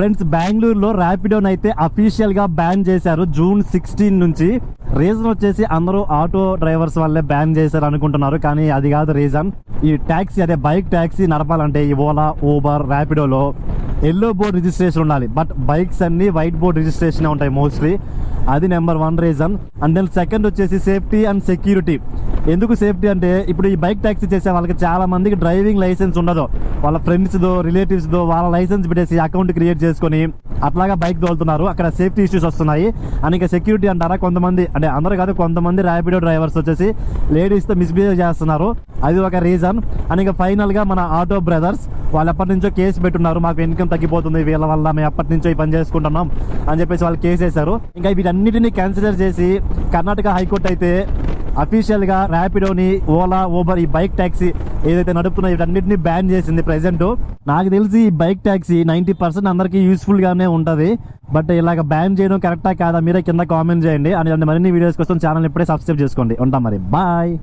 Friends బెంగళూరులో ర్యాపిడోన్ అయితే అఫీషియల్గా బ్యాన్ చేశారు. జూన్ సిక్స్టీన్ నుంచి. రీజన్ వచ్చేసి అందరూ ఆటో డ్రైవర్స్ వల్లే బ్యాన్ చేశారు అనుకుంటున్నారు. కానీ అది కాదు రీజన్ ఈ ట్యాక్సీ అదే బైక్ ట్యాక్సీ నడపాలంటే ఈ ఓలా ఊబర్ ర్యాపిడోలో ఎల్లో బోర్డ్ రిజిస్ట్రేషన్ ఉండాలి. బట్ బైక్స్ అన్ని వైట్ బోర్డ్ రిజిస్ట్రేషన్ ఉంటాయి మోస్ట్లీ అది number one reason and then second వచ్చేసి సేఫ్టీ అండ్ సెక్యూరిటీ ఎందుకు సేఫ్టీ అంటే ఇప్పుడు ఈ బైక్ ట్యాక్సీ చేసే వాళ్ళకి చాలా మందికి డ్రైవింగ్ లైసెన్స్ ఉండదు. వాళ్ళ ఫ్రెండ్స్ దో రిలేటివ్స్ దో వాళ్ళ లైసెన్స్ పెట్టేసి అకౌంట్ క్రియేట్ చేసుకొని అట్లాగా బైక్ తోలుతున్నారు అక్కడ సేఫ్టీ ఇష్యూస్ వస్తున్నాయి. అండ్ ఇంకా సెక్యూరిటీ అంటారా కొంతమంది అంటే అందరూ కాదు కొంతమంది ర్యాపిడో డ్రైవర్స్ వచ్చేసి లేడీస్తో మిస్బిహేవ్ చేస్తున్నారు. అది ఒక రీజన్ అండ్ ఇంకా ఫైనల్గా మన ఆటో బ్రదర్స్ వాళ్ళు ఎప్పటి నుంచో కేసు పెట్టున్నారు. మాకు ఇన్కమ్ తగ్గిపోతుంది వీళ్ళ వల్ల మేము ఎప్పటి నుంచో ఈ పని చేసుకుంటున్నాం అని చెప్పేసి వాళ్ళు కేసు వేశారు. ఇంకా వీటన్నిటిని కన్సిడర్ చేసి కర్ణాటక హైకోర్టు అయితే అఫీషియల్గా ర్యాపిడోని ఓలా ఊబర్ ఈ బైక్ ట్యాక్సీ ఏదైతే నడుపుతున్నా వీటన్నిటిని బ్యాన్ చేసింది ప్రెసెంట్ నాకు తెలిసి ఈ బైక్ ట్యాక్సీ నైన్టీ పర్సెంట్ అందరికీ యూస్ఫుల్ గానే ఉంటది. బట్ ఇలాగ బ్యాన్ చేయడం కరెక్టా కాదా మీరే కింద కామెంట్ చేయండి. అని మరిన్ని వీడియోస్ కోసం ఛానల్ ఇప్పుడే సబ్స్క్రైబ్ చేసుకోండి. ఉంటాం మరి. బాయ్